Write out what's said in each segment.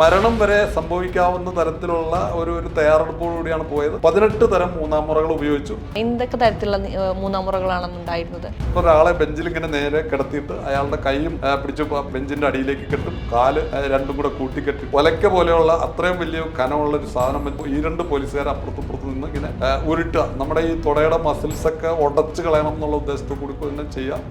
മരണം വരെ സംഭവിക്കാവുന്ന തരത്തിലുള്ള ഒരു ഒരു തയ്യാറെടുപ്പോടുകൂടിയാണ് പോയത്. പതിനെട്ട് തരം മൂന്നാം മുറകൾ ഉപയോഗിച്ചു. എന്തൊക്കെ തരത്തിലുള്ള മൂന്നാം മുറകളാണെന്നുണ്ടായിരുന്നത് ഒരാളെ ബെഞ്ചിൽ ഇങ്ങനെ നേരെ കിടത്തിയിട്ട് അയാളുടെ കൈയും പിടിച്ചു ബെഞ്ചിന്റെ അടിയിലേക്ക് കെട്ടും. കാൽ രണ്ടും കൂടെ കൂട്ടിക്കെട്ടി. ഒലക്ക പോലെയുള്ള അത്രയും വലിയ കനമുള്ള ഒരു സാധനം വെച്ച് ഈ രണ്ട് പോലീസുകാർ അപ്പുറത്തും ഇപ്പുറത്തും നിന്ന് ഇങ്ങനെ ഉരുട്ടുക. നമ്മുടെ ഈ തുടയുടെ മസിൽസ് ഒക്കെ ഉടച്ചു കളയണം എന്നുള്ള ഉദ്ദേശത്തോടു കൂടി തന്നെ ചെയ്യാം.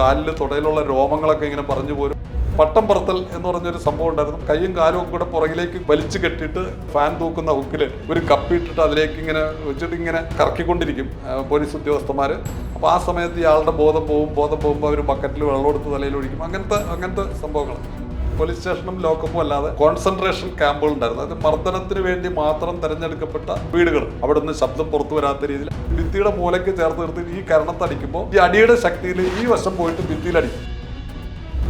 കാലിൽ തുടയിലുള്ള രോമങ്ങളൊക്കെ ഇങ്ങനെ പറഞ്ഞു പോരും. പട്ടം പറത്തൽ എന്ന് പറഞ്ഞൊരു സംഭവം ഉണ്ടായിരുന്നു. കൈയും കാലും കൂടെ പുറകിലേക്ക് വലിച്ചു കെട്ടിയിട്ട് ഫാൻ തൂക്കുന്ന ഹുക്കിൽ ഒരു കപ്പിയിട്ടിട്ട് അതിലേക്ക് ഇങ്ങനെ വെച്ചിട്ട് ഇങ്ങനെ കറക്കിക്കൊണ്ടിരിക്കും പോലീസ് ഉദ്യോഗസ്ഥന്മാർ അപ്പോൾ ആ സമയത്ത് ഇയാളുടെ ബോധം പോകും ബോധം പോകുമ്പോൾ അവർ ബക്കറ്റിൽ വെള്ളം എടുത്ത് തലയിൽ ഒഴിക്കും. അങ്ങനത്തെ അങ്ങനത്തെ സംഭവങ്ങൾ പോലീസ് സ്റ്റേഷനും ലോക്കപ്പും അല്ലാതെ കോൺസെൻട്രേഷൻ ക്യാമ്പുകൾ ഉണ്ടായിരുന്നു. അത് മർദ്ദനത്തിന് വേണ്ടി മാത്രം തിരഞ്ഞെടുക്കപ്പെട്ട വീടുകൾ. അവിടെ നിന്ന് ശബ്ദം പുറത്തു വരാത്ത രീതിയിൽ ഭിത്തിയുടെ മൂലയ്ക്ക് ചേർത്ത് നിർത്തി ഈ കരണത്തടിക്കുമ്പോൾ ഈ അടിയുടെ ശക്തിയിൽ ഈ വശം പോയിട്ട് ഭിത്തിയിലടിക്കും.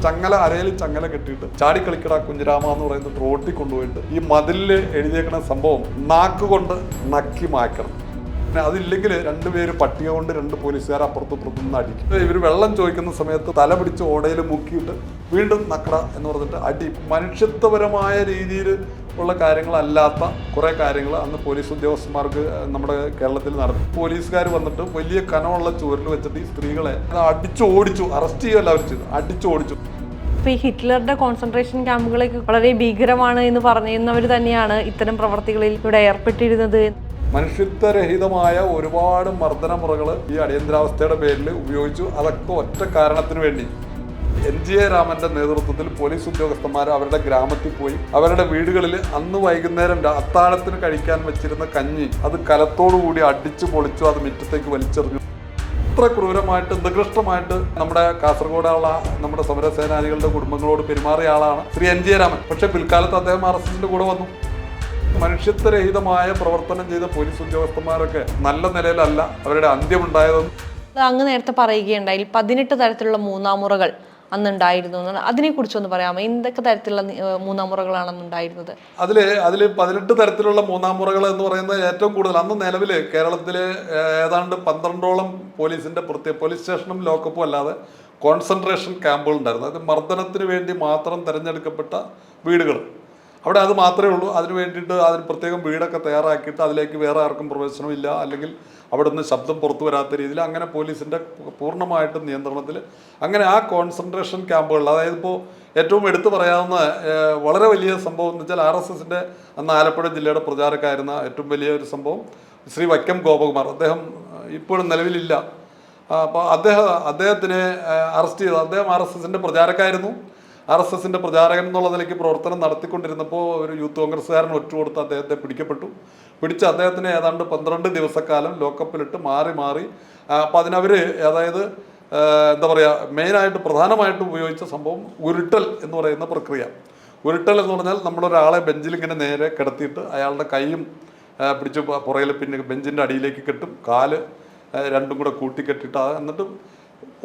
ചങ്ങല അരയിൽ ചങ്ങല കെട്ടിയിട്ട് ചാടിക്കളിക്കട കുഞ്ഞിരാമ എന്ന് പറയുന്ന റോട്ടിൽ കൊണ്ടുപോയിട്ട് ഈ മതിലിൽ എഴുതിയേക്കുന്ന സംഭവം നാക്കുകൊണ്ട് നക്കി മായ്ക്കണം. പിന്നെ അതില്ലെങ്കിൽ രണ്ടുപേര് പട്ടിക കൊണ്ട് രണ്ട് പോലീസുകാർ അപ്പുറത്തും ഇപ്പുറത്തും അടിക്കും. ഇവർ വെള്ളം ചോദിക്കുന്ന സമയത്ത് തല പിടിച്ച് ഓടയിൽ മുക്കിയിട്ട് വീണ്ടും നക്കട എന്ന് പറഞ്ഞിട്ട് അടി. മനുഷ്യത്വപരമായ രീതിയിൽ ഉള്ള കാര്യങ്ങളല്ലാത്ത കുറേ കാര്യങ്ങൾ അന്ന് പോലീസ് ഉദ്യോഗസ്ഥന്മാർക്ക് നമ്മുടെ കേരളത്തിൽ നടന്നു. പോലീസുകാർ വന്നിട്ട് വലിയ കനമുള്ള ചുവരിൽ വെച്ചിട്ട് ഈ സ്ത്രീകളെ അത് അടിച്ചു ഓടിച്ചു അറസ്റ്റ് ചെയ്യുമല്ല അവർ ചെയ്തു. അടിച്ചു ഓടിച്ചു. ഇപ്പോൾ ഈ ഹിറ്റ്ലറുടെ കോൺസെൻട്രേഷൻ ക്യാമ്പുകളൊക്കെ വളരെ ഭീകരമാണ് എന്ന് പറയുന്നവർ തന്നെയാണ് ഇത്തരം പ്രവർത്തികളിൽ ഇവിടെ ഏർപ്പെട്ടിരുന്നത്. മനുഷ്യത്വരഹിതമായ ഒരുപാട് മർദ്ദനമുറകൾ ഈ അടിയന്തരാവസ്ഥയുടെ പേരിൽ ഉപയോഗിച്ചു. അതൊക്കെ ഒറ്റ കാരണത്തിന് വേണ്ടി. എൻ ജി എ രാമന്റെ നേതൃത്വത്തിൽ പോലീസ് ഉദ്യോഗസ്ഥന്മാർ അവരുടെ ഗ്രാമത്തിൽ പോയി. അവരുടെ വീടുകളിൽ അന്ന് വൈകുന്നേരം അത്താഴത്തിന് കഴിക്കാൻ വെച്ചിരുന്ന കഞ്ഞി അത് കലത്തോടു കൂടി അടിച്ചു പൊളിച്ചു അത് മുറ്റത്തേക്ക് വലിച്ചെറിഞ്ഞു. ഇത്ര ക്രൂരമായിട്ട് നികൃഷ്ടമായിട്ട് നമ്മുടെ കാസർഗോഡുള്ള നമ്മുടെ സമരസേനാനികളുടെ കുടുംബങ്ങളോട് പെരുമാറിയ ആളാണ് ശ്രീ എൻ ജി രാമൻ. പക്ഷെ പിൽക്കാലത്ത് അദ്ദേഹം എസിന്റെ കൂടെ വന്നു. മനുഷ്യത്വരഹിതമായ പ്രവർത്തനം ചെയ്ത പോലീസ് ഉദ്യോഗസ്ഥന്മാരൊക്കെ നല്ല നിലയിലല്ല അവരുടെ അന്ത്യമുണ്ടായതെന്ന് അങ്ങ് നേരത്തെ പറയുകയുണ്ടായി. പതിനെട്ട് തരത്തിലുള്ള മൂന്നാം മുറകൾ അന്നുണ്ടായിരുന്നു എന്നാണ്. അതിനെക്കുറിച്ചൊന്ന് പറയാമോ? എന്തൊക്കെ തരത്തിലുള്ള നി- അതിൽ അന്നുണ്ടായിരുന്നത് അതിൽ അതിൽ പതിനെട്ട് തരത്തിലുള്ള മൂന്നാം മുറകൾ എന്ന് പറയുന്നത് ഏറ്റവും കൂടുതൽ അന്ന് നിലവിൽ കേരളത്തിൽ ഏതാണ്ട് പന്ത്രണ്ടോളം പോലീസിന്റെ പ്രത്യേക പോലീസ് സ്റ്റേഷനും ലോക്കപ്പും അല്ലാതെ കോൺസെൻട്രേഷൻ ക്യാമ്പുകൾ ഉണ്ടായിരുന്നു അത് മർദ്ദനത്തിന് വേണ്ടി മാത്രം തിരഞ്ഞെടുക്കപ്പെട്ട വീടുകൾ. അവിടെ അത് മാത്രമേ ഉള്ളൂ. അതിന് വേണ്ടിയിട്ട് അതിന് പ്രത്യേകം വീടൊക്കെ തയ്യാറാക്കിയിട്ട് അതിലേക്ക് വേറെ ആർക്കും പ്രവേശനമില്ല. അല്ലെങ്കിൽ അവിടെ നിന്ന് ശബ്ദം പുറത്തു വരാത്ത രീതിയിൽ അങ്ങനെ പോലീസിന്റെ പൂർണമായിട്ടും നിയന്ത്രണത്തിൽ അങ്ങനെ ആ കോൺസെൻട്രേഷൻ ക്യാമ്പുകളിൽ അതായത് ഇപ്പോൾ ഏറ്റവും എടുത്തു പറയാവുന്ന വളരെ വലിയ സംഭവം എന്ന് വെച്ചാൽ ആർ എസ് എസിന്റെ അന്ന് ആലപ്പുഴ ജില്ലയുടെ പ്രചാരക്കായിരുന്ന ഏറ്റവും വലിയ ഒരു സംഭവം ശ്രീ വൈക്കം ഗോപകുമാർ. അദ്ദേഹം ഇപ്പോഴും നിലവിലില്ല. അപ്പോൾ അദ്ദേഹം അദ്ദേഹത്തിനെ അറസ്റ്റ് ചെയ്തു അദ്ദേഹം ആർ എസ് എസിന്റെ പ്രചാരക്കായിരുന്നു. ആർ എസ് എസിന്റെ പ്രചാരകൻ എന്നുള്ള നിലയ്ക്ക് പ്രവർത്തനം നടത്തിക്കൊണ്ടിരുന്നപ്പോൾ ഒരു യൂത്ത് കോൺഗ്രസ്സുകാരൻ ഒറ്റ കൊടുത്ത് അദ്ദേഹത്തെ പിടിക്കപ്പെട്ടു. പിടിച്ച് അദ്ദേഹത്തിനെ ഏതാണ്ട് പന്ത്രണ്ട് ദിവസക്കാലം ലോക്കപ്പിലിട്ട് മാറി മാറി. അപ്പം അതിനവർ അതായത് എന്താ പറയുക മെയിനായിട്ട് പ്രധാനമായിട്ടും ഉപയോഗിച്ച സംഭവം ഉരുട്ടൽ എന്ന് പറയുന്ന പ്രക്രിയ. ഉരുട്ടൽ എന്ന് പറഞ്ഞാൽ നമ്മളൊരാളെ ബെഞ്ചിൽ ഇങ്ങനെ നേരെ കിടത്തിയിട്ട് അയാളുടെ കൈയും പിടിച്ച് പുറകിൽ പിന്നെ ബെഞ്ചിന്റെ അടിയിലേക്ക് കെട്ടും. കാൽ രണ്ടും കൂടെ കൂട്ടിക്കെട്ടിട്ട് എന്നിട്ട്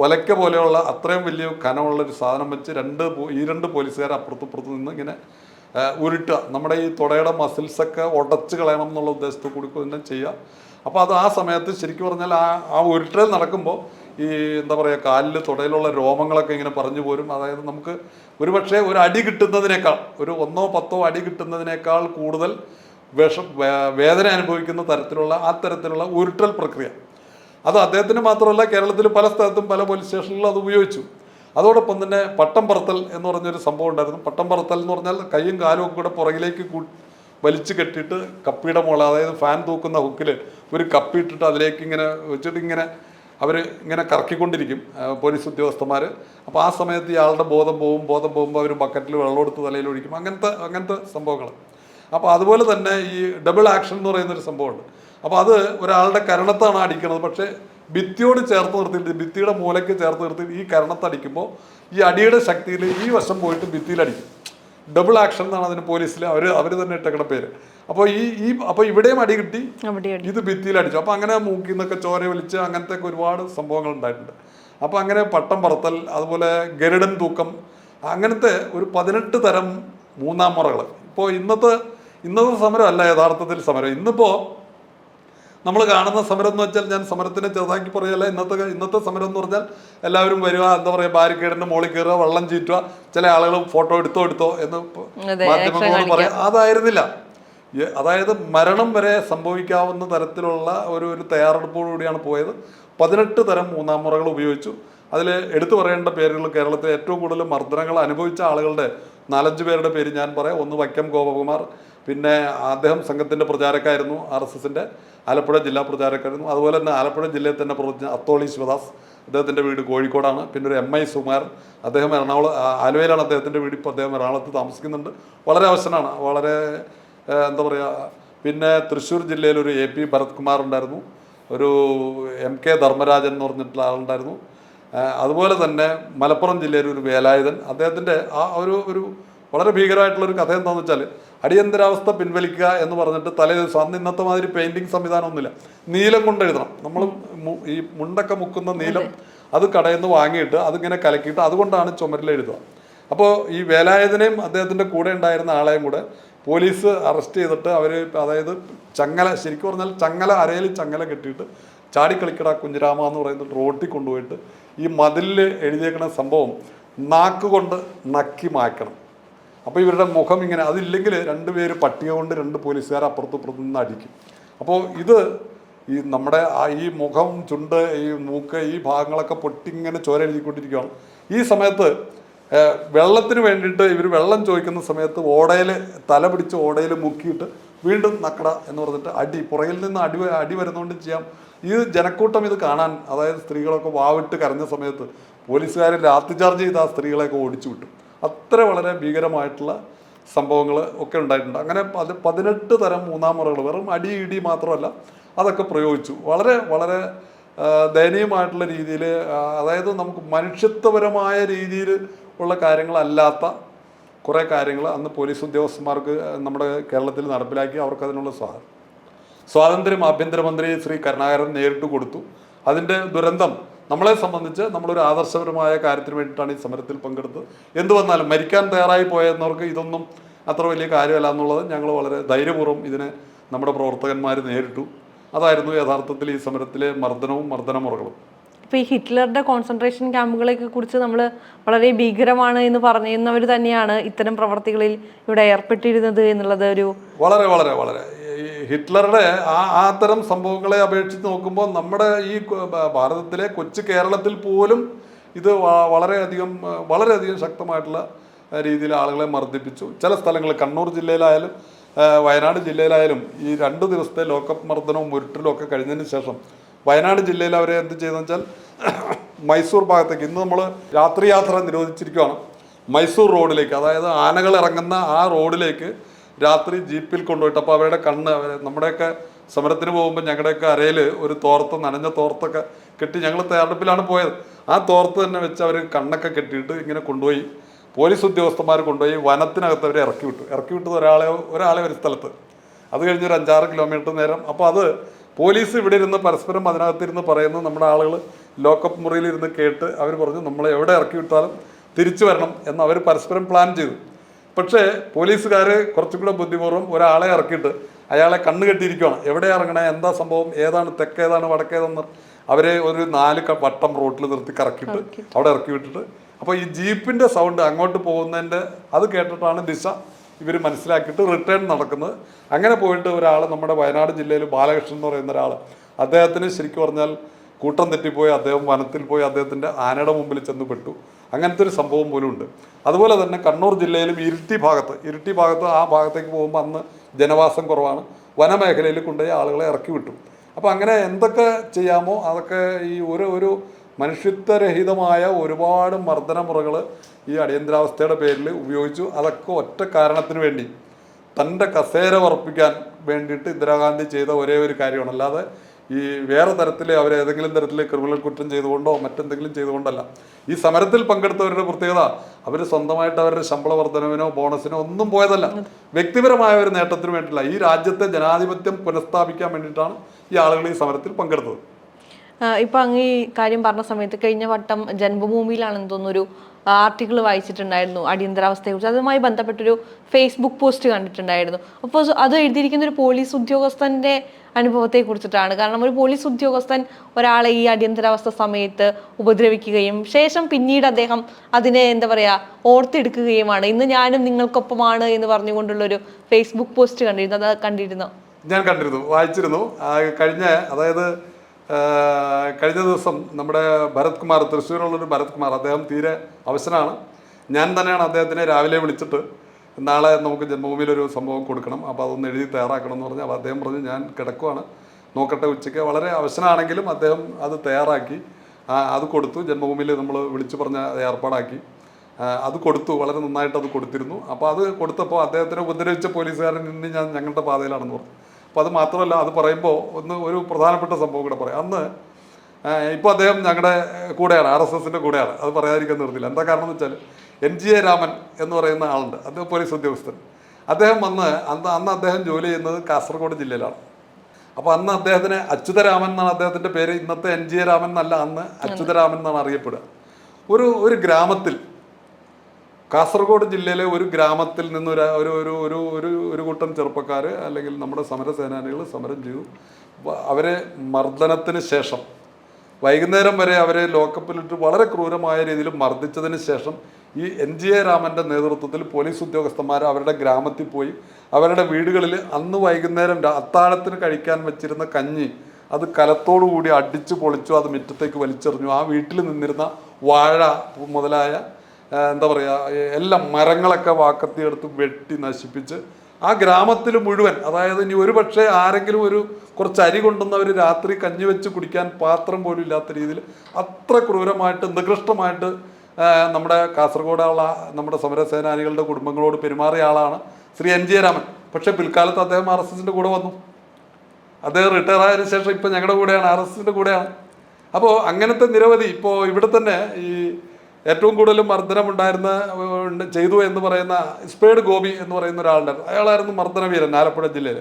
ഒലക്ക പോലെയുള്ള അത്രയും വലിയ കനമുള്ള ഒരു സാധനം വെച്ച് രണ്ട് ഈ രണ്ട് പോലീസുകാർ അപ്പുറത്തും ഇപ്പുറത്തും നിന്ന് ഇങ്ങനെ ഉരുട്ടുക. നമ്മുടെ ഈ തുടയുടെ മസിൽസൊക്കെ ഉടച്ച് കളയണം എന്നുള്ള ഉദ്ദേശത്ത് കൂടി തന്നെ ചെയ്യുക. അപ്പോൾ അത് ആ സമയത്ത് ശരിക്കും പറഞ്ഞാൽ ആ ആ ഉരുട്ടൽ നടക്കുമ്പോൾ ഈ എന്താ പറയുക കാലിൽ തുടയിലുള്ള രോമങ്ങളൊക്കെ ഇങ്ങനെ പറഞ്ഞു പോരും. അതായത് നമുക്ക് ഒരുപക്ഷെ ഒരു അടി കിട്ടുന്നതിനേക്കാൾ ഒരു ഒന്നോ പത്തോ അടി കിട്ടുന്നതിനേക്കാൾ കൂടുതൽ വിഷം വേദന അനുഭവിക്കുന്ന തരത്തിലുള്ള ആ തരത്തിലുള്ള ഉരുട്ടൽ പ്രക്രിയ. അത് അദ്ദേഹത്തിന് മാത്രമല്ല കേരളത്തിൽ പല സ്ഥലത്തും പല പോലീസ് സ്റ്റേഷനിലും അത് ഉപയോഗിച്ചു. അതോടൊപ്പം തന്നെ പട്ടം പറത്തൽ എന്ന് പറഞ്ഞൊരു സംഭവം ഉണ്ടായിരുന്നു. പട്ടം പറത്തൽ എന്ന് പറഞ്ഞാൽ കൈയും കാലും കൂടെ പുറകിലേക്ക് വലിച്ചു കെട്ടിയിട്ട് കപ്പിയുടെ മുകള അതായത് ഫാൻ തൂക്കുന്ന ഹുക്കിൽ ഒരു കപ്പിയിട്ടിട്ട് അതിലേക്ക് ഇങ്ങനെ വെച്ചിട്ട് ഇങ്ങനെ അവർ ഇങ്ങനെ കറക്കിക്കൊണ്ടിരിക്കും പോലീസ് ഉദ്യോഗസ്ഥന്മാർ അപ്പോൾ ആ സമയത്ത് ഇയാളുടെ ബോധം പോകും ബോധം പോകുമ്പോൾ അവർ ബക്കറ്റിൽ വെള്ളം എടുത്ത് തലയിൽ ഒഴിക്കും. അങ്ങനത്തെ അങ്ങനത്തെ സംഭവങ്ങൾ അപ്പോൾ അതുപോലെ തന്നെ ഈ ഡബിൾ ആക്ഷൻ എന്ന് പറയുന്നൊരു സംഭവമുണ്ട്. അപ്പോൾ അത് ഒരാളുടെ കരണത്താണ് അടിക്കുന്നത് പക്ഷേ ഭിത്തിയോട് ചേർത്ത് നിർത്തിയിട്ട് ഭിത്തിയുടെ മൂലയ്ക്ക് ചേർത്ത് നിർത്തി ഈ കരണത്തടിക്കുമ്പോൾ ഈ അടിയുടെ ശക്തിയിൽ ഈ വശം പോയിട്ട് ഭിത്തിയിലടിക്കും ഡബിൾ ആക്ഷൻ എന്നാണ് അതിന് പോലീസിൽ അവർ അവർ തന്നെ ഇട്ടേക്കണ പേര്. അപ്പോൾ ഈ ഈ അപ്പോൾ ഇവിടെയും അടി കിട്ടി. ഇത് ഭിത്തിയിൽ അടിച്ചു. അപ്പോൾ അങ്ങനെ മൂക്കിൽ നിന്നൊക്കെ ചോര വലിച്ച് അങ്ങനത്തെ ഒക്കെ ഒരുപാട് സംഭവങ്ങൾ ഉണ്ടായിട്ടുണ്ട്. അപ്പോൾ അങ്ങനെ പട്ടം പറത്തൽ അതുപോലെ ഗരുഡൻ തൂക്കം അങ്ങനത്തെ ഒരു പതിനെട്ട് തരം മൂന്നാം മുറകൾ ഇപ്പോൾ ഇന്നത്തെ ഇന്നത്തെ സമരമല്ല യഥാർത്ഥത്തിൽ സമരം. ഇന്നിപ്പോൾ നമ്മൾ കാണുന്ന സമരം എന്ന് വെച്ചാൽ ഞാൻ സമരത്തിനെ ചെറുതാക്കി പറയല്ല ഇന്നത്തെ ഇന്നത്തെ സമരം എന്ന് പറഞ്ഞാൽ എല്ലാവരും വരിക എന്താ പറയുക ബാരിക്കേഡിന്റെ മുകളിൽ കയറുക വെള്ളം ചീറ്റുക ചില ആളുകൾ ഫോട്ടോ എടുത്തോ എടുത്തോ എന്ന് മാധ്യമങ്ങൾ മാധ്യമങ്ങളോട് പറയാം. അതായിരുന്നില്ല. അതായത് മരണം വരെ സംഭവിക്കാവുന്ന തരത്തിലുള്ള ഒരു ഒരു തയ്യാറെടുപ്പോടുകൂടിയാണ് പോയത്. പതിനെട്ട് തരം മൂന്നാം മുറകൾ ഉപയോഗിച്ചു. അതിൽ എടുത്തു പറയേണ്ട പേരുകൾ കേരളത്തിൽ ഏറ്റവും കൂടുതൽ മർദ്ദനങ്ങൾ അനുഭവിച്ച ആളുകളുടെ നാലഞ്ച് പേരുടെ പേര് ഞാൻ പറയാം. ഒന്ന് വൈക്കം ഗോപകുമാർ പിന്നെ അദ്ദേഹം സംഘത്തിന്റെ പ്രചാരക്കായിരുന്നു ആർ എസ് എസിന്റെ ആലപ്പുഴ ജില്ലാ പ്രചാരക്കായിരുന്നു. അതുപോലെ തന്നെ ആലപ്പുഴ ജില്ലയിൽ തന്നെ പ്രവർത്തിച്ച അത്തോളി ശിവദാസ് അദ്ദേഹത്തിന്റെ വീട് കോഴിക്കോടാണ്. പിന്നെ ഒരു എം ഐ സുമാർ അദ്ദേഹം എറണാകുളം ആലുവയിലാണ് അദ്ദേഹത്തിന്റെ വീട്. ഇപ്പോൾ അദ്ദേഹം എറണാകുളത്ത് താമസിക്കുന്നുണ്ട്. വളരെ അവശനാണ് വളരെ എന്താ പറയുക പിന്നെ തൃശ്ശൂർ ജില്ലയിൽ ഒരു എ പി ഭരത് കുമാർ ഉണ്ടായിരുന്നു. ഒരു എം കെ ധർമ്മരാജൻ എന്ന് പറഞ്ഞിട്ടുള്ള ആളുണ്ടായിരുന്നു. അതുപോലെ തന്നെ മലപ്പുറം ജില്ലയിൽ ഒരു വേലായുധൻ. അദ്ദേഹത്തിന്റെ ആ ഒരു ഒരു വളരെ ഭീകരമായിട്ടുള്ള ഒരു കഥ എന്താണെന്ന് വെച്ചാൽ അടിയന്തരാവസ്ഥ പിൻവലിക്കുക എന്ന് പറഞ്ഞിട്ട് തലേ ദിവസം അന്ന് ഇന്നത്തെ മാതിരി പെയിന്റിങ് സംവിധാനമൊന്നുമില്ല. നീലം കൊണ്ട് എഴുതണം. നമ്മൾ ഈ മുണ്ടൊക്കെ മുക്കുന്ന നീലം അത്. കടയിൽ നിന്ന് വാങ്ങിയിട്ട് അതിങ്ങനെ കലക്കിയിട്ട് അതുകൊണ്ടാണ് ചുമരിൽ എഴുതുക. അപ്പോൾ ഈ വേലായുധനെയും അദ്ദേഹത്തിന്റെ കൂടെ ഉണ്ടായിരുന്ന ആളെയും കൂടെ പോലീസ് അറസ്റ്റ് ചെയ്തിട്ട് അവർ അതായത് ചങ്ങല ശരിക്കും പറഞ്ഞാൽ ചങ്ങല അരയിൽ ചങ്ങല കെട്ടിയിട്ട് ചാടിക്കളിക്കട കുഞ്ഞിരാമ എന്ന് പറയുന്ന റോട്ടിൽ കൊണ്ടുപോയിട്ട് ഈ മതിലിൽ എഴുതിയേക്കുന്ന സംഭവം നാക്ക് കൊണ്ട് നക്കി മായ്ക്കണം. അപ്പോൾ ഇവരുടെ മുഖം ഇങ്ങനെ അതില്ലെങ്കിൽ രണ്ടുപേര് പട്ടിക കൊണ്ട് രണ്ട് പോലീസുകാർ അപ്പുറത്ത് ഇപ്പുറത്ത് നിന്ന് അടിക്കും. അപ്പോൾ ഇത് ഈ നമ്മുടെ ആ ഈ മുഖം ചുണ്ട് ഈ മൂക്ക് ഈ ഭാഗങ്ങളൊക്കെ പൊട്ടിങ്ങനെ ചോര എഴുതിക്കൊണ്ടിരിക്കുകയാണ്. ഈ സമയത്ത് വെള്ളത്തിന് വേണ്ടിയിട്ട് ഇവർ വെള്ളം ചോദിക്കുന്ന സമയത്ത് ഓടയിൽ തല പിടിച്ച് ഓടയിൽ മുക്കിയിട്ട് വീണ്ടും നക്കട എന്ന് പറഞ്ഞിട്ട് അടി പുറകിൽ നിന്ന് അടി അടി വരുന്നതുകൊണ്ട് ചെയ്യാം? ഈ ജനക്കൂട്ടം ഇത് കാണാൻ അതായത് സ്ത്രീകളൊക്കെ വാവിട്ട് കരഞ്ഞ സമയത്ത് പോലീസുകാർ ലാത്തി ചാർജ് ചെയ്ത് ആ സ്ത്രീകളെയൊക്കെ ഓടിച്ചു വിട്ടു. അത്ര വളരെ ഭീകരമായിട്ടുള്ള സംഭവങ്ങൾ ഒക്കെ ഉണ്ടായിട്ടുണ്ട്. അങ്ങനെ പതി പതിനെട്ട് തരം മൂന്നാം മുറകൾ വെറും അടി ഇടി മാത്രമല്ല അതൊക്കെ പ്രയോഗിച്ചു. വളരെ വളരെ ദയനീയമായിട്ടുള്ള രീതിയിൽ അതായത് നമുക്ക് മനുഷ്യത്വപരമായ രീതിയിൽ ഉള്ള കാര്യങ്ങളല്ലാത്ത കുറേ കാര്യങ്ങൾ അന്ന് പോലീസ് ഉദ്യോഗസ്ഥന്മാർക്ക് നമ്മുടെ കേരളത്തിൽ നടപ്പിലാക്കി അവർക്ക് അതിനുള്ള സ്വാ സ്വാതന്ത്ര്യം ആഭ്യന്തരമന്ത്രി ശ്രീ കരുണാകരൻ നേരിട്ട് കൊടുത്തു. അതിന്റെ ദുരന്തം നമ്മളെ സംബന്ധിച്ച് നമ്മളൊരു ആദർശപരമായ കാര്യത്തിന് വേണ്ടിയിട്ടാണ് ഈ സമരത്തിൽ പങ്കെടുത്തത്. എന്ത് വന്നാലും മരിക്കാൻ തയ്യാറായി പോയെന്നവർക്ക് ഇതൊന്നും അത്ര വലിയ കാര്യമല്ല എന്നുള്ളത് ഞങ്ങൾ വളരെ ധൈര്യപൂർവം ഇതിനെ നമ്മുടെ പ്രവർത്തകന്മാർ നേരിട്ടു. അതായിരുന്നു യഥാർത്ഥത്തിൽ ഈ സമരത്തിലെ മർദ്ദനവും മർദ്ദനമുറകളും. ഇപ്പോൾ ഈ ഹിറ്റ്ലറുടെ കോൺസെൻട്രേഷൻ ക്യാമ്പുകളെയൊക്കെ കുറിച്ച് നമ്മൾ വളരെ ഭീകരമാണ് എന്ന് പറയുന്നവർ തന്നെയാണ് ഇത്തരം പ്രവർത്തികളിൽ ഇവിടെ ഏർപ്പെട്ടിരുന്നത് എന്നുള്ളത് ഒരു വളരെ വളരെ വളരെ. ഈ ഹിറ്റ്ലറുടെ ആ ആ തരം സംഭവങ്ങളെ അപേക്ഷിച്ച് നോക്കുമ്പോൾ നമ്മുടെ ഈ ഭാരതത്തിലെ കൊച്ചു കേരളത്തിൽ പോലും ഇത് വളരെയധികം വളരെയധികം ശക്തമായിട്ടുള്ള രീതിയിൽ ആളുകളെ മർദ്ദിപ്പിച്ചു. ചില സ്ഥലങ്ങളിൽ കണ്ണൂർ ജില്ലയിലായാലും വയനാട് ജില്ലയിലായാലും ഈ രണ്ട് ദിവസത്തെ ലോക്കപ്പ് മർദ്ദനവും ഉരുട്ടലും ഒക്കെ കഴിഞ്ഞതിന് ശേഷം വയനാട് ജില്ലയിൽ അവരെ എന്ത് ചെയ്തെന്ന് വെച്ചാൽ മൈസൂർ ഭാഗത്തേക്ക് ഇന്ന് നമ്മൾ രാത്രി യാത്ര നിരോധിച്ചിരിക്കുകയാണ് മൈസൂർ റോഡിലേക്ക് അതായത് ആനകൾ ഇറങ്ങുന്ന ആ റോഡിലേക്ക് രാത്രി ജീപ്പിൽ കൊണ്ടുപോയിട്ട് അപ്പോൾ അവരുടെ കണ്ണ് അവരെ നമ്മുടെയൊക്കെ സമരത്തിന് പോകുമ്പോൾ ഞങ്ങളുടെയൊക്കെ അരയിൽ ഒരു തോർത്ത് നനഞ്ഞ തോർത്തൊക്കെ കെട്ടി ഞങ്ങൾ തയ്യാറെടുപ്പിലാണ് പോയത്. ആ തോർത്ത് തന്നെ വെച്ച് അവർ കണ്ണൊക്കെ കെട്ടിയിട്ട് ഇങ്ങനെ കൊണ്ടുപോയി പോലീസ് ഉദ്യോഗസ്ഥന്മാർ കൊണ്ടുപോയി വനത്തിനകത്ത് അവരെ ഇറക്കി വിട്ടു. ഇറക്കി വിട്ടത് ഒരാളെ ഒരാളെ ഒരു സ്ഥലത്ത്. അത് കഴിഞ്ഞ് ഒരു അഞ്ചാറ് കിലോമീറ്റർ നേരം. അപ്പോൾ അത് പോലീസ് ഇവിടെ ഇരുന്ന് പരസ്പരം അതിനകത്തിരുന്ന് പറയുന്നത് നമ്മുടെ ആളുകൾ ലോക്കപ്പ് മുറിയിൽ ഇരുന്ന് കേട്ട് അവർ പറഞ്ഞു നമ്മളെ എവിടെ ഇറക്കി വിട്ടാലും തിരിച്ചു വരണം എന്ന് അവർ പരസ്പരം പ്ലാൻ ചെയ്തു. പക്ഷേ പോലീസുകാർ കുറച്ചും കൂടെ ബുദ്ധിപൂർവം ഒരാളെ ഇറക്കിയിട്ട് അയാളെ കണ്ണ് കെട്ടിയിരിക്കുകയാണ് എവിടെ ഇറങ്ങണേ? എന്താ സംഭവം? ഏതാണ്? തെക്കേതാണ്? വടക്കേതെന്ന് അവരെ ഒരു നാല് വട്ടം റോട്ടിൽ നിർത്തി കറക്കിയിട്ട് അവിടെ ഇറക്കി വിട്ടിട്ട് അപ്പോൾ ഈ ജീപ്പിന്റെ സൗണ്ട് അങ്ങോട്ട് പോകുന്നതിന്റെ അത് കേട്ടിട്ടാണ് ദിശ ഇവർ മനസ്സിലാക്കിയിട്ട് റിട്ടേൺ നടക്കുന്നത്. അങ്ങനെ പോയിട്ട് ഒരാൾ നമ്മുടെ വയനാട് ജില്ലയിൽ ബാലകൃഷ്ണൻ എന്ന് പറയുന്ന ഒരാൾ അദ്ദേഹത്തിന് ശരിക്കും പറഞ്ഞാൽ കൂട്ടം തെറ്റിപ്പോയി അദ്ദേഹം വനത്തിൽ പോയി അദ്ദേഹത്തിന്റെ ആനയുടെ മുമ്പിൽ ചെന്ന് പെട്ടു. അങ്ങനത്തെ ഒരു സംഭവം പോലും ഉണ്ട്. അതുപോലെ തന്നെ കണ്ണൂർ ജില്ലയിലും ഇരിട്ടി ഭാഗത്ത് ഇരിട്ടി ഭാഗത്ത് ആ ഭാഗത്തേക്ക് പോകുമ്പോൾ അന്ന് ജനവാസം കുറവാണ്. വനമേഖലയിൽ കൊണ്ടുപോയി ആളുകളെ ഇറക്കി വിട്ടു. അപ്പോൾ അങ്ങനെ എന്തൊക്കെ ചെയ്യാമോ അതൊക്കെ ഈ ഒരു ഒരു മനുഷ്യത്വരഹിതമായ ഒരുപാട് മർദ്ദനമുറകൾ ഈ അടിയന്തരാവസ്ഥയുടെ പേരിൽ ഉപയോഗിച്ചു. അതൊക്കെ ഒറ്റ കാരണത്തിന് വേണ്ടി. തന്റെ കസേര ഉറപ്പിക്കാൻ വേണ്ടിയിട്ട് ഇന്ദിരാഗാന്ധി ചെയ്ത ഒരേ ഒരു കാര്യമാണ്. അല്ലാതെ ഈ വേറെ തരത്തിൽ അവർ ഏതെങ്കിലും തരത്തിൽ ക്രിമിനൽ കുറ്റം ചെയ്തുകൊണ്ടോ മറ്റെന്തെങ്കിലും ചെയ്തുകൊണ്ടല്ല. ഈ സമരത്തിൽ പങ്കെടുത്തവരുടെ പ്രത്യേകത അവർ സ്വന്തമായിട്ട് അവരുടെ ശമ്പള വർധനവിനോ ബോണസിനോ ഒന്നും പോയതല്ല. വ്യക്തിപരമായ ഒരു നേട്ടത്തിന് വേണ്ടിയില്ല ഈ രാജ്യത്തെ ജനാധിപത്യം പുനഃസ്ഥാപിക്കാൻ വേണ്ടിയിട്ടാണ് ഈ ആളുകൾ ഈ സമരത്തിൽ പങ്കെടുത്തത്. ഇപ്പം അങ്ങ് ഈ കാര്യം പറഞ്ഞ സമയത്ത് കഴിഞ്ഞ വട്ടം ജന്മഭൂമിയിലാണെന്ന് തോന്നുന്നു ഒരു ആർട്ടിക്കിൾ വായിച്ചിട്ടുണ്ടായിരുന്നു അടിയന്തരാവസ്ഥയെക്കുറിച്ച്. അതുമായി ബന്ധപ്പെട്ടൊരു ഫേസ്ബുക്ക് പോസ്റ്റ് കണ്ടിട്ടുണ്ടായിരുന്നു. അപ്പോൾ അത് എഴുതിയിരിക്കുന്ന ഒരു പോലീസ് ഉദ്യോഗസ്ഥന്റെ അനുഭവത്തെ കുറിച്ചിട്ടാണ് കാരണം ഒരു പോലീസ് ഉദ്യോഗസ്ഥൻ ഒരാളെ ഈ അടിയന്തരാവസ്ഥ സമയത്ത് ഉപദ്രവിക്കുകയും ശേഷം പിന്നീട് അദ്ദേഹം അതിനെ എന്താ പറയുക ഓർത്തെടുക്കുകയുമാണ്. ഇന്ന് ഞാനും നിങ്ങൾക്കൊപ്പമാണ് എന്ന് പറഞ്ഞുകൊണ്ടുള്ള ഒരു ഫേസ്ബുക്ക് പോസ്റ്റ് കണ്ടിരുന്നു അത് കണ്ടിരുന്നു? ഞാൻ കണ്ടിരുന്നു വായിച്ചിരുന്നു. കഴിഞ്ഞ അതായത് കഴിഞ്ഞ ദിവസം നമ്മുടെ ഭരത് കുമാർ തൃശ്ശൂരുള്ളൊരു ഭരത് കുമാർ അദ്ദേഹം തീരെ അവശനാണ്. ഞാൻ തന്നെയാണ് അദ്ദേഹത്തിനെ രാവിലെ വിളിച്ചിട്ട് നാളെ നമുക്ക് ജന്മഭൂമിയിലൊരു സംഭവം കൊടുക്കണം അപ്പോൾ അതൊന്ന് എഴുതി തയ്യാറാക്കണം എന്ന് പറഞ്ഞ് അപ്പോൾ അദ്ദേഹം പറഞ്ഞു ഞാൻ കിടക്കുവാണ്. നോക്കട്ടെ ഉച്ചയ്ക്ക്. വളരെ അവശനാണെങ്കിലും അദ്ദേഹം അത് തയ്യാറാക്കി അത് കൊടുത്തു. ജന്മഭൂമിയിൽ നമ്മൾ വിളിച്ചു പറഞ്ഞ ഏർപ്പാടാക്കി അത് കൊടുത്തു. വളരെ നന്നായിട്ട് അത് കൊടുത്തിരുന്നു. അപ്പോൾ അത് കൊടുത്തപ്പോൾ അദ്ദേഹത്തിനെ ഉപദ്രവിച്ച പോലീസുകാരൻ നിന്ന് ഞാൻ ഞങ്ങളുടെ പാതയിലാണെന്ന് പറഞ്ഞു. അപ്പോൾ അത് മാത്രമല്ല അത് പറയുമ്പോൾ ഒന്ന് ഒരു പ്രധാനപ്പെട്ട സംഭവം കൂടെ പറയാം. അന്ന് ഇപ്പോൾ അദ്ദേഹം ഞങ്ങളുടെ കൂടെയാണ് ആർ എസ് എസിന്റെ കൂടെയാണ്. അത് പറയാതിരിക്കാൻ നിർത്തില്ല. എന്താ കാരണം എന്ന് വെച്ചാൽ എൻ ജി എ രാമൻ എന്ന് പറയുന്ന ആളുണ്ട്. അദ്ദേഹം പോലീസ് ഉദ്യോഗസ്ഥൻ. അദ്ദേഹം വന്ന് അന്ന് അന്ന് അദ്ദേഹം ജോലി ചെയ്യുന്നത് കാസർഗോഡ് ജില്ലയിലാണ്. അപ്പോൾ അന്ന് അദ്ദേഹത്തിന് അച്യുതരാമൻ എന്നാണ് അദ്ദേഹത്തിന്റെ പേര്. ഇന്നത്തെ എൻ ജി എ രാമൻ എന്നല്ല അന്ന് അച്യുതരാമൻ എന്നാണ് അറിയപ്പെടുക. ഒരു ഒരു ഗ്രാമത്തിൽ കാസർഗോഡ് ജില്ലയിലെ ഒരു ഗ്രാമത്തിൽ നിന്ന് ഒരു ഒരു ഒരു ഒരു ഒരു കൂട്ടം ചെറുപ്പക്കാർ അല്ലെങ്കിൽ നമ്മുടെ സമരസേനാനികൾ സമരം ചെയ്തു. അവരെ മർദ്ദനത്തിന് ശേഷം വൈകുന്നേരം വരെ അവരെ ലോക്കപ്പിലിട്ട് വളരെ ക്രൂരമായ രീതിയിൽ മർദ്ദിച്ചതിന് ശേഷം ഈ എൻ ജി എ രാമന്റെ നേതൃത്വത്തിൽ പോലീസ് ഉദ്യോഗസ്ഥന്മാർ അവരുടെ ഗ്രാമത്തിൽ പോയി. അവരുടെ വീടുകളിൽ അന്ന് വൈകുന്നേരം അത്താഴത്തിന് കഴിക്കാൻ വെച്ചിരുന്ന കഞ്ഞി അത് കലത്തോടു കൂടി അടിച്ചു പൊളിച്ചു അത് മുറ്റത്തേക്ക് വലിച്ചെറിഞ്ഞു. ആ വീട്ടിൽ നിന്നിരുന്ന വാഴ മുതലായ എന്താ പറയുക എല്ലാം മരങ്ങളൊക്കെ വാക്കത്തിയെടുത്ത് വെട്ടി നശിപ്പിച്ച് ആ ഗ്രാമത്തിൽ മുഴുവൻ അതായത് ഇനി ഒരു പക്ഷേ ആരെങ്കിലും ഒരു കുറച്ച് അരി കൊണ്ടുവന്നവർ രാത്രി കഞ്ഞി വെച്ച് കുടിക്കാൻ പാത്രം പോലും ഇല്ലാത്ത രീതിയിൽ അത്ര ക്രൂരമായിട്ട് നികൃഷ്ടമായിട്ട് നമ്മുടെ കാസർഗോഡുള്ള നമ്മുടെ സമരസേനാനികളുടെ കുടുംബങ്ങളോട് പെരുമാറിയ ആളാണ് ശ്രീ എൻ ജി രാമൻ. പക്ഷേ പിൽക്കാലത്ത് അദ്ദേഹം ആർ എസ് എസിന്റെ കൂടെ വന്നു. അദ്ദേഹം റിട്ടയർ ആയതിനു ശേഷം ഇപ്പം ഞങ്ങളുടെ കൂടെയാണ് ആർ എസ് എസിന്റെ കൂടെയാണ്. അപ്പോൾ അങ്ങനത്തെ നിരവധി ഇപ്പോൾ ഇവിടെ തന്നെ ഈ ഏറ്റവും കൂടുതൽ മർദ്ദനമുണ്ടായിരുന്ന ചെയ്തു എന്ന് പറയുന്ന സ്പേഡ് ഗോപി എന്ന് പറയുന്ന ഒരാളുണ്ടായിരുന്നു അയാളായിരുന്നു മർദ്ദനവീരൻ ആലപ്പുഴ ജില്ലയിൽ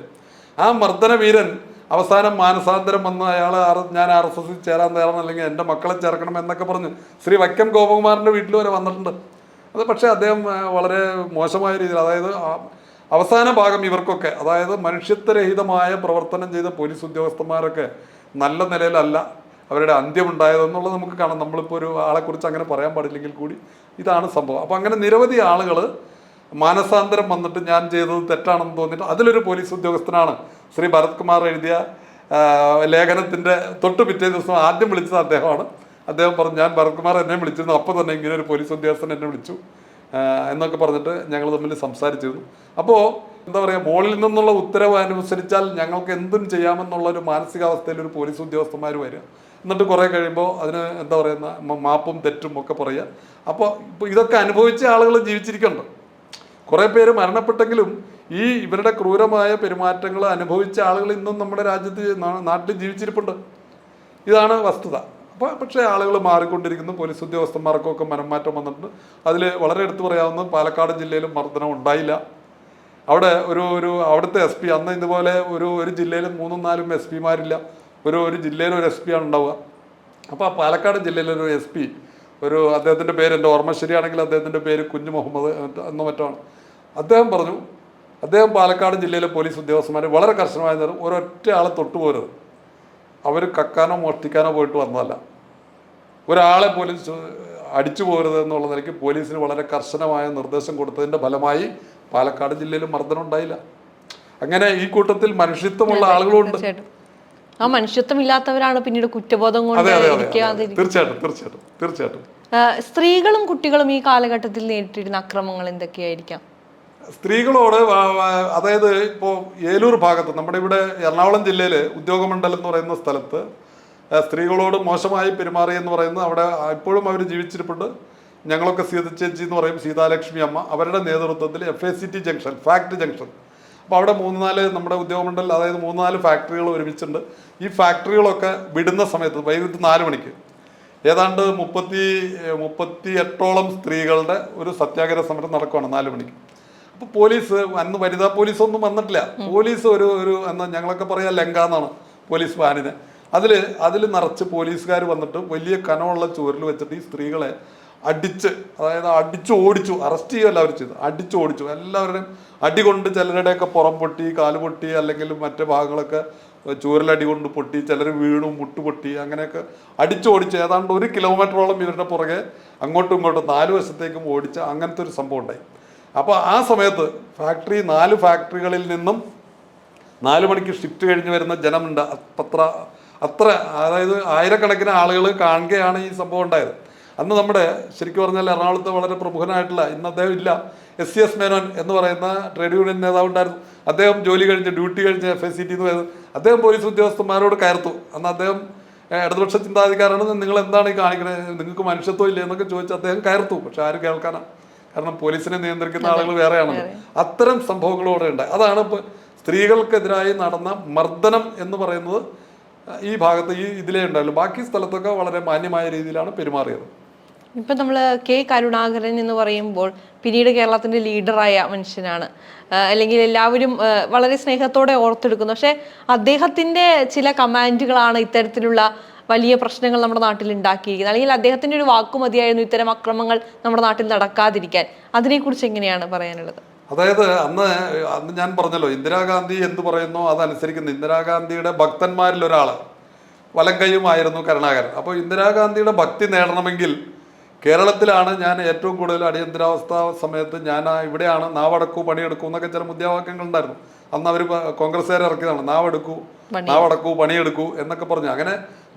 ആ മർദ്ദനവീരൻ അവസാനം മാനസാന്തരം വന്ന് അയാൾ ഞാൻ ആർ എസ് എസിൽ ചേരാൻ തയ്യാറാണ് അല്ലെങ്കിൽ എന്റെ മക്കളെ ചേർക്കണം എന്നൊക്കെ പറഞ്ഞ് ശ്രീ വൈക്കം ഗോപകുമാറിന്റെ വീട്ടിൽ വരെ വന്നിട്ടുണ്ട്. അത് പക്ഷേ അദ്ദേഹം വളരെ മോശമായ രീതിയിൽ അതായത് അവസാന ഭാഗം ഇവർക്കൊക്കെ അതായത് മനുഷ്യത്വരഹിതമായ പ്രവർത്തനം ചെയ്ത പോലീസ് ഉദ്യോഗസ്ഥന്മാരൊക്കെ നല്ല നിലയിലല്ല. അവരുടെ അന്ത്യമുണ്ടായതെന്നുള്ളത് നമുക്ക് കാണാം. നമ്മളിപ്പോൾ ഒരു ആളെക്കുറിച്ച് അങ്ങനെ പറയാൻ പാടില്ലെങ്കിൽ കൂടി ഇതാണ് സംഭവം. അപ്പോൾ അങ്ങനെ നിരവധി ആളുകൾ മാനസാന്തരം വന്നിട്ട് ഞാൻ ചെയ്തത് തെറ്റാണെന്ന് തോന്നിയിട്ട് അതിലൊരു പോലീസ് ഉദ്യോഗസ്ഥനാണ് ശ്രീ ഭരത് കുമാർ എഴുതിയ ലേഖനത്തിന്റെ തൊട്ട് പിറ്റേ ദിവസം ആദ്യം വിളിച്ചത് അദ്ദേഹമാണ്. അദ്ദേഹം പറഞ്ഞു ഞാൻ ഭരത് കുമാർ എന്നെ വിളിച്ചിരുന്നു. അപ്പോൾ തന്നെ ഇങ്ങനെ ഒരു പോലീസ് ഉദ്യോഗസ്ഥൻ എന്നെ വിളിച്ചു എന്നൊക്കെ പറഞ്ഞിട്ട് ഞങ്ങൾ തമ്മിൽ സംസാരിച്ചിരുന്നു. അപ്പോൾ എന്താ പറയുക ബോളിൽ നിന്നുള്ള ഉത്തരവ് അനുസരിച്ചാൽ ഞങ്ങൾക്ക് എന്തും ചെയ്യാമെന്നുള്ള ഒരു മാനസികാവസ്ഥയിൽ ഒരു പോലീസ് ഉദ്യോഗസ്ഥന്മാർ വരിക. എന്നിട്ട് കുറേ കഴിയുമ്പോൾ അതിന് എന്താ പറയുന്ന മാപ്പും തെറ്റും ഒക്കെ പറയുക. അപ്പോൾ ഇപ്പോൾ ഇതൊക്കെ അനുഭവിച്ച ആളുകൾ ജീവിച്ചിരിക്കുന്നുണ്ട് കുറേ പേര് മരണപ്പെട്ടെങ്കിലും ഈ ഇവരുടെ ക്രൂരമായ പെരുമാറ്റങ്ങൾ അനുഭവിച്ച ആളുകൾ ഇന്നും നമ്മുടെ രാജ്യത്ത് നാട്ടിൽ ജീവിച്ചിരിപ്പുണ്ട്. ഇതാണ് വസ്തുത. അപ്പോൾ പക്ഷേ ആളുകൾ മാറിക്കൊണ്ടിരിക്കുന്നു പോലീസ് ഉദ്യോഗസ്ഥന്മാർക്കൊക്കെ മനംമാറ്റം വന്നിട്ടുണ്ട്. അതിൽ വളരെ എടുത്തു പറയാവുന്ന പാലക്കാട് ജില്ലയിലും മർദ്ദനം ഉണ്ടായില്ല. അവിടെ ഒരു ഒരു അവിടുത്തെ എസ് പി അന്ന് ഇതുപോലെ ഒരു ഒരു ജില്ലയിൽ മൂന്നും നാലും എസ് പിമാരില്ല ഒരു ഒരു ജില്ലയിൽ ഒരു എസ് പി ആണ് ഉണ്ടാവുക. അപ്പോൾ ആ പാലക്കാട് ജില്ലയിലൊരു എസ് പി ഒരു അദ്ദേഹത്തിന്റെ പേര് എന്റെ ഓർമ്മ ശരിയാണെങ്കിൽ അദ്ദേഹത്തിന്റെ പേര് കുഞ്ഞു മുഹമ്മദ് എന്നോ മറ്റോ ആണ്. അദ്ദേഹം പറഞ്ഞു അദ്ദേഹം പാലക്കാട് ജില്ലയിലെ പോലീസ് ഉദ്യോഗസ്ഥന്മാർ വളരെ കർശനമായ നേരം ഒരൊറ്റ ആളെ തൊട്ടു തൊട്ടുപോരുത് അവർ കക്കാനോ മോഷ്ടിക്കാനോ പോയിട്ട് വന്നതല്ല. ഒരാളെ പോലീസ് അടിച്ചു പോകരുത് എന്നുള്ള നിലയ്ക്ക് പോലീസിന് വളരെ കർശനമായ നിർദ്ദേശം കൊടുത്തതിന്റെ ഫലമായി പാലക്കാട് ജില്ലയിൽ മർദ്ദനം ഉണ്ടായില്ല. അങ്ങനെ ഈ കൂട്ടത്തിൽ മനുഷ്യത്വമുള്ള ആളുകളുണ്ട്. ആ മനുഷ്യത്വം ഇല്ലാത്തവരാണ് പിന്നീട് കുറ്റബോധം കൊണ്ട് തീർച്ചയായിട്ടും തീർച്ചയായിട്ടും തീർച്ചയായിട്ടും. സ്ത്രീകളും കുട്ടികളും ഈ കാലഘട്ടത്തിൽ നേരിട്ടിരുന്ന അക്രമങ്ങൾ എന്തൊക്കെയായിരിക്കാം? സ്ത്രീകളോട് അതായത് ഇപ്പോൾ ഏലൂർ ഭാഗത്ത് നമ്മുടെ ഇവിടെ എറണാകുളം ജില്ലയിൽ ഉദ്യോഗമണ്ഡലം എന്ന് പറയുന്ന സ്ഥലത്ത് സ്ത്രീകളോട് മോശമായി പെരുമാറി എന്ന് പറയുന്നത് അവിടെ ഇപ്പോഴും അവർ ജീവിച്ചിരിപ്പുണ്ട്. ഞങ്ങളൊക്കെ സീത ചേച്ചി എന്ന് പറയും സീതാലക്ഷ്മി അമ്മ. അവരുടെ നേതൃത്വത്തിൽ F A C T junction factory junction അപ്പോൾ അവിടെ മൂന്ന് നാല് നമ്മുടെ ഉദ്യോഗമണ്ഡലം അതായത് മൂന്ന് നാല് ഫാക്ടറികൾ ഒരുമിച്ചുണ്ട്. ഈ ഫാക്ടറികളൊക്കെ വിടുന്ന സമയത്ത് വൈകിട്ട് നാല് മണിക്ക് ഏതാണ്ട് മുപ്പത്തി മുപ്പത്തി എട്ടോളം സ്ത്രീകളുടെ ഒരു സത്യാഗ്രഹ സമരം നടക്കുവാണ് നാല് മണിക്ക്. അപ്പോൾ പോലീസ് അന്ന് വനിതാ പോലീസൊന്നും വന്നിട്ടില്ല. പോലീസ് ഒരു ഒരു എന്നാ ഞങ്ങളൊക്കെ പറയാ ലങ്ക എന്നാണ് പോലീസ് വാനിനെ. അതിൽ അതിൽ നിറച്ച് പോലീസുകാർ വന്നിട്ട് വലിയ കനമുള്ള ചുവരിൽ വെച്ചിട്ട് ഈ സ്ത്രീകളെ അടിച്ച് അതായത് അടിച്ചു ഓടിച്ചു അറസ്റ്റ് ചെയ്യുമല്ല അവർ ചെയ്തു. അടിച്ചു ഓടിച്ചു. എല്ലാവരുടെയും അടി കൊണ്ട് ചിലരുടെയൊക്കെ പുറം പൊട്ടി കാൽ പൊട്ടി അല്ലെങ്കിൽ മറ്റു ഭാഗങ്ങളൊക്കെ ചൂരലടി കൊണ്ട് പൊട്ടി ചിലർ വീണു മുട്ട് പൊട്ടി അങ്ങനെയൊക്കെ അടിച്ചോടിച്ച് ഏതാണ്ട് ഒരു കിലോമീറ്ററോളം ഇവരുടെ പുറകെ അങ്ങോട്ടും ഇങ്ങോട്ടും നാല് വശത്തേക്കും ഓടിച്ച അങ്ങനത്തെ ഒരു സംഭവം ഉണ്ടായി. അപ്പോൾ ആ സമയത്ത് ഫാക്ടറി നാല് ഫാക്ടറികളിൽ നിന്നും നാല് മണിക്ക് ഷിഫ്റ്റ് കഴിഞ്ഞ് വരുന്ന ജനമുണ്ട്. അത്ര അത്ര അതായത് ആയിരക്കണക്കിന് ആളുകൾ കാണുകയാണ് ഈ സംഭവം ഉണ്ടായത്. അന്ന് നമ്മുടെ ശരിക്കും പറഞ്ഞാൽ എറണാകുളത്ത് വളരെ പ്രമുഖനായിട്ടുള്ള ഇന്ന് അദ്ദേഹം ഇല്ല. എസ് സി എസ് മേനോൻ എന്ന് പറയുന്ന ട്രേഡ് യൂണിയൻ നേതാവ് ഉണ്ടായിരുന്നു. അദ്ദേഹം ജോലി കഴിഞ്ഞ് ഡ്യൂട്ടി കഴിഞ്ഞ് എഫ് എസ് സി ടി എന്ന് വരുന്നത് അദ്ദേഹം പോലീസ് ഉദ്യോഗസ്ഥന്മാരോട് കയർത്തു. അന്ന് അദ്ദേഹം ഇടതുപക്ഷ ചിന്താധികാരാണ് നിങ്ങൾ എന്താണ് ഈ കാണിക്കുന്നത് നിങ്ങൾക്ക് മനുഷ്യത്വം ഇല്ലേ എന്നൊക്കെ ചോദിച്ച് അദ്ദേഹം കയർത്തു. പക്ഷെ ആരും കേൾക്കാനാ. കാരണം പോലീസിനെ നിയന്ത്രിക്കുന്ന ആളുകൾ വേറെയാണല്ലോ അത്തരം സംഭവങ്ങളോടെ ഉണ്ട്. അതാണ് ഇപ്പോൾ സ്ത്രീകൾക്കെതിരായി നടന്ന മർദ്ദനം എന്ന് പറയുന്നത് ഈ ഭാഗത്ത് ഈ ഇതിലേ ഉണ്ടായുള്ളൂ. ബാക്കി സ്ഥലത്തൊക്കെ വളരെ മാന്യമായ രീതിയിലാണ് പെരുമാറിയത്. ഇപ്പൊ നമ്മൾ കെ കരുണാകരൻ എന്ന് പറയുമ്പോൾ പിന്നീട് കേരളത്തിന്റെ ലീഡറായ മനുഷ്യനാണ്. അല്ലെങ്കിൽ എല്ലാവരും വളരെ സ്നേഹത്തോടെ ഓർത്തെടുക്കുന്നു. പക്ഷേ അദ്ദേഹത്തിന്റെ ചില കമാൻഡുകളാണ് ഇത്തരത്തിലുള്ള വലിയ പ്രശ്നങ്ങൾ നമ്മുടെ നാട്ടിൽ ഉണ്ടാക്കിയിരിക്കുന്നത്. അല്ലെങ്കിൽ അദ്ദേഹത്തിന്റെ ഒരു വാക്കുമതിയായിരുന്നു ഇത്തരം അക്രമങ്ങൾ നമ്മുടെ നാട്ടിൽ നടക്കാതിരിക്കാൻ. അതിനെക്കുറിച്ച് എങ്ങനെയാണ് പറയാനുള്ളത്? അതായത് അന്ന് അന്ന് ഞാൻ പറഞ്ഞല്ലോ ഇന്ദിരാഗാന്ധി എന്ത് പറയുന്നു അതനുസരിക്കുന്നു. ഇന്ദിരാഗാന്ധിയുടെ ഭക്തന്മാരിൽ ഒരാൾ വലങ്കയുമായിരുന്നു കരുണാകരൻ. അപ്പോൾ ഇന്ദിരാഗാന്ധിയുടെ ഭക്തി നേടണമെങ്കിൽ കേരളത്തിലാണ് ഞാൻ ഏറ്റവും കൂടുതൽ അടിയന്തരാവസ്ഥ സമയത്ത് ഞാൻ ഇവിടെയാണ് നാവടക്കൂ പണിയെടുക്കൂ എന്നൊക്കെ ചില മുദ്രാവാക്യങ്ങൾ ഉണ്ടായിരുന്നു. അന്ന് അവർ കോൺഗ്രസ്സുകാരെ ഇറക്കിയതാണ് നാവെടുക്കൂ നാവടക്കൂ പണിയെടുക്കൂ എന്നൊക്കെ പറഞ്ഞു. അങ്ങനെ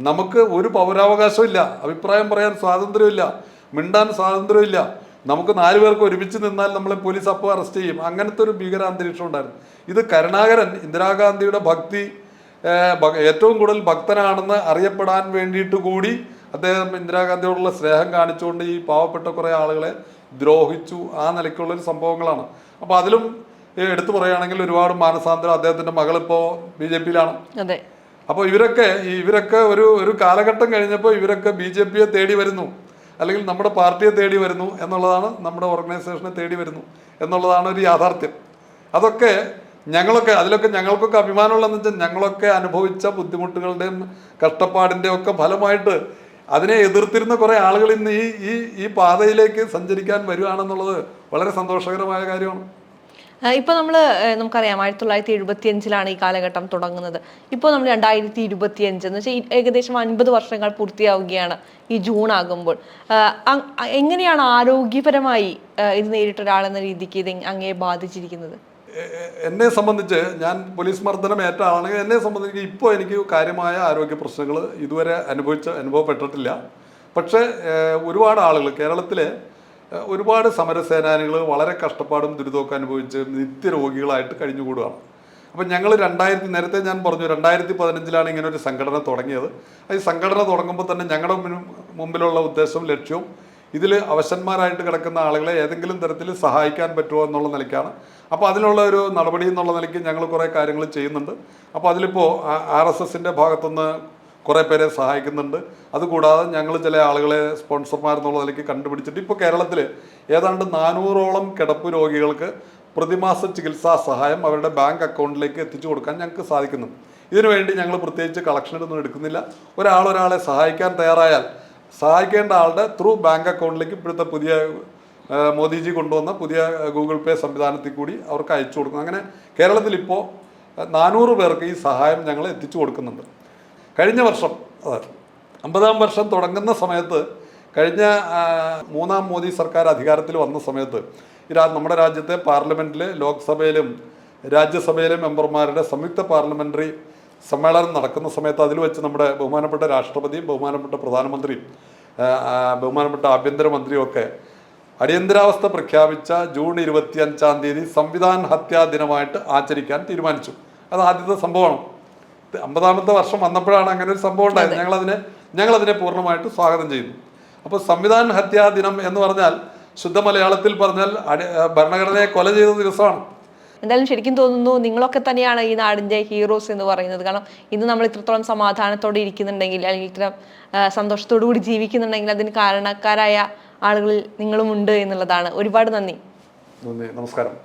നമുക്ക് ഒരു പൗരാവകാശം ഇല്ല അഭിപ്രായം പറയാൻ സ്വാതന്ത്ര്യമില്ല മിണ്ടാൻ സ്വാതന്ത്ര്യമില്ല നമുക്ക് നാലു പേർക്ക് ഒരുമിച്ച് നിന്നാൽ നമ്മളെ പോലീസ് അപ്പോൾ അറസ്റ്റ് ചെയ്യും. അങ്ങനത്തെ ഒരു ഭീകരാന്തരീക്ഷം ഉണ്ടായിരുന്നു. ഇത് കരുണാകരൻ ഇന്ദിരാഗാന്ധിയുടെ ഭക്തി ഏറ്റവും കൂടുതൽ ഭക്തനാണെന്ന് അറിയപ്പെടാൻ വേണ്ടിയിട്ട് കൂടി അദ്ദേഹം ഇന്ദിരാഗാന്ധിയോടുള്ള സ്നേഹം കാണിച്ചുകൊണ്ട് ഈ പാവപ്പെട്ട കുറേ ആളുകളെ ദ്രോഹിച്ചു. ആ നിലയ്ക്കുള്ള ഒരു സംഭവങ്ങളാണ്. അപ്പോൾ അതിലും എടുത്തു പറയുകയാണെങ്കിൽ ഒരുപാട് മാനസാന്തരം അദ്ദേഹത്തിന്റെ മകളിപ്പോൾ ബി ജെ പിയിലാണ്. അതെ. അപ്പോൾ ഇവരൊക്കെ ഈ ഇവരൊക്കെ ഒരു ഒരു കാലഘട്ടം കഴിഞ്ഞപ്പോൾ ഇവരൊക്കെ ബി ജെ പിയെ തേടി വരുന്നു. അല്ലെങ്കിൽ നമ്മുടെ പാർട്ടിയെ തേടി വരുന്നു എന്നുള്ളതാണ് നമ്മുടെ ഓർഗനൈസേഷനെ തേടി വരുന്നു എന്നുള്ളതാണ് ഒരു യാഥാർത്ഥ്യം. അതൊക്കെ ഞങ്ങളൊക്കെ അതിലൊക്കെ ഞങ്ങൾക്കൊക്കെ അഭിമാനമുള്ളതെന്ന് വെച്ചാൽ ഞങ്ങളൊക്കെ അനുഭവിച്ച ബുദ്ധിമുട്ടുകളുടെയും കഷ്ടപ്പാടിന്റെയും ഒക്കെ ഫലമായിട്ട് അതിനെ എതിർത്തിരുന്ന കുറേ ആളുകൾ ഇന്ന് ഈ ഈ ഈ പാതയിലേക്ക് സഞ്ചരിക്കാൻ വരികയാണെന്നുള്ളത് വളരെ സന്തോഷകരമായ കാര്യമാണ്. ഇപ്പോൾ ഇപ്പൊ നമ്മൾ നമുക്കറിയാം ആയിരത്തി തൊള്ളായിരത്തി എഴുപത്തി അഞ്ചിലാണ് ഈ കാലഘട്ടം തുടങ്ങുന്നത്. ഇപ്പോൾ നമ്മൾ രണ്ടായിരത്തി ഇരുപത്തി അഞ്ച് എന്ന് വെച്ചാൽ ഏകദേശം അൻപത് വർഷങ്ങൾ പൂർത്തിയാവുകയാണ് ഈ ജൂൺ ആകുമ്പോൾ. എങ്ങനെയാണ് ആരോഗ്യപരമായി ഇത് നേരിട്ട ഒരാളെന്ന രീതിക്ക് ഇത് അങ്ങേ ബാധിച്ചിരിക്കുന്നത്? എന്നെ സംബന്ധിച്ച് ഞാൻ പോലീസ് മർദ്ദനം ഏറ്റ ആളാണെങ്കിൽ എന്നെ സംബന്ധിച്ച് ഇപ്പോൾ എനിക്ക് കാര്യമായ ആരോഗ്യ പ്രശ്നങ്ങൾ ഇതുവരെ അനുഭവിച്ച അനുഭവപ്പെട്ടിട്ടില്ല. പക്ഷേ ഒരുപാട് ആളുകൾ കേരളത്തിലെ ഒരുപാട് സമരസേനാനികൾ വളരെ കഷ്ടപ്പാടും ദുരിതമൊക്കെ അനുഭവിച്ച് നിത്യരോഗികളായിട്ട് കഴിഞ്ഞുകൂടുകയാണ്. അപ്പം ഞങ്ങൾ രണ്ടായിരത്തി നേരത്തെ ഞാൻ പറഞ്ഞു രണ്ടായിരത്തി പതിനഞ്ചിലാണ് ഇങ്ങനെ ഒരു സംഘടന തുടങ്ങിയത്. ഈ സംഘടന തുടങ്ങുമ്പോൾ തന്നെ ഞങ്ങളുടെ മുമ്പിലുള്ള ഉദ്ദേശവും ലക്ഷ്യവും ഇതിൽ അവശന്മാരായിട്ട് കിടക്കുന്ന ആളുകളെ ഏതെങ്കിലും തരത്തിൽ സഹായിക്കാൻ പറ്റുമോ എന്നുള്ള നിലയ്ക്കാണ്. അപ്പോൾ അതിനുള്ള ഒരു നടപടി എന്നുള്ള നിലയ്ക്ക് ഞങ്ങൾ കുറേ കാര്യങ്ങൾ ചെയ്യുന്നുണ്ട്. അപ്പോൾ അതിലിപ്പോൾ ആർ എസ് എസിന്റെ ഭാഗത്തുനിന്ന് കുറേ പേരെ സഹായിക്കുന്നുണ്ട്. അതുകൂടാതെ ഞങ്ങൾ ചില ആളുകളെ സ്പോൺസർമാർ എന്നുള്ള നിലയ്ക്ക് കണ്ടുപിടിച്ചിട്ട് ഇപ്പോൾ കേരളത്തിൽ ഏതാണ്ട് നാനൂറോളം കിടപ്പ് രോഗികൾക്ക് പ്രതിമാസ ചികിത്സാ സഹായം അവരുടെ ബാങ്ക് അക്കൗണ്ടിലേക്ക് എത്തിച്ചു കൊടുക്കാൻ ഞങ്ങൾക്ക് സാധിക്കുന്നു ഇതിനുവേണ്ടി ഞങ്ങൾ പ്രത്യേകിച്ച് കളക്ഷനൊന്നും എടുക്കുന്നില്ല. ഒരാൾ ഒരാളെ സഹായിക്കാൻ തയ്യാറായാൽ സഹായിക്കേണ്ട ആളുടെ ത്രൂ ബാങ്ക് അക്കൗണ്ടിലേക്ക് ഇപ്പോഴത്തെ പുതിയ മോദിജി കൊണ്ടുവന്ന പുതിയ ഗൂഗിൾ പേ സംവിധാനത്തിൽ കൂടി അവർക്ക് അയച്ചു കൊടുക്കും അങ്ങനെ കേരളത്തിൽ ഇപ്പോൾ നാനൂറ് പേർക്ക് ഈ സഹായം ഞങ്ങൾ എത്തിച്ചു കൊടുക്കുന്നുണ്ട്. കഴിഞ്ഞ വർഷം അമ്പതാം വർഷം തുടങ്ങുന്ന സമയത്ത് കഴിഞ്ഞ മൂന്നാം മോദി സർക്കാർ അധികാരത്തിൽ വന്ന സമയത്ത് നമ്മുടെ രാജ്യത്തെ പാർലമെന്റിൽ ലോക്സഭയിലും രാജ്യസഭയിലെ മെമ്പർമാരുടെ സംയുക്ത പാർലമെന്ററി സമ്മേളനം നടക്കുന്ന സമയത്ത് അതിൽ വെച്ച് നമ്മുടെ ബഹുമാനപ്പെട്ട രാഷ്ട്രപതിയും ബഹുമാനപ്പെട്ട പ്രധാനമന്ത്രിയും ബഹുമാനപ്പെട്ട ആഭ്യന്തരമന്ത്രിയും ഒക്കെ അടിയന്തരാവസ്ഥ പ്രഖ്യാപിച്ച ജൂൺ ഇരുപത്തി അഞ്ചാം തീയതി സംവിധാൻ ഹത്യാ ദിനമായിട്ട് ആചരിക്കാൻ തീരുമാനിച്ചു. അത് ആദ്യത്തെ സംഭവമാണ്. അമ്പതാമത്തെ വർഷം വന്നപ്പോഴാണ് അങ്ങനെ ഒരു സംഭവം ഉണ്ടായത്. ഞങ്ങളതിനെ ഞങ്ങളതിനെ പൂർണമായിട്ട് സ്വാഗതം ചെയ്യുന്നു. അപ്പോൾ സംവിധാൻ ഹത്യാ ദിനം എന്ന് പറഞ്ഞാൽ ശുദ്ധ മലയാളത്തിൽ പറഞ്ഞാൽ അടി ഭരണഘടനയെ കൊല ചെയ്ത ദിവസമാണ്. എന്തായാലും ശരിക്കും തോന്നുന്നു നിങ്ങളൊക്കെ തന്നെയാണ് ഈ നാടിന്റെ ഹീറോസ് എന്ന് പറയുന്നത്. കാരണം ഇന്ന് നമ്മൾ ഇത്രത്തോളം സമാധാനത്തോടെ ഇരിക്കുന്നുണ്ടെങ്കിൽ അല്ലെങ്കിൽ ഇത്ര സന്തോഷത്തോടു കൂടി ജീവിക്കുന്നുണ്ടെങ്കിൽ അതിന് കാരണക്കാരായ ആളുകളിൽ നിങ്ങളുമുണ്ട് എന്നുള്ളതാണ്. ഒരുപാട് നന്ദി. നമസ്കാരം.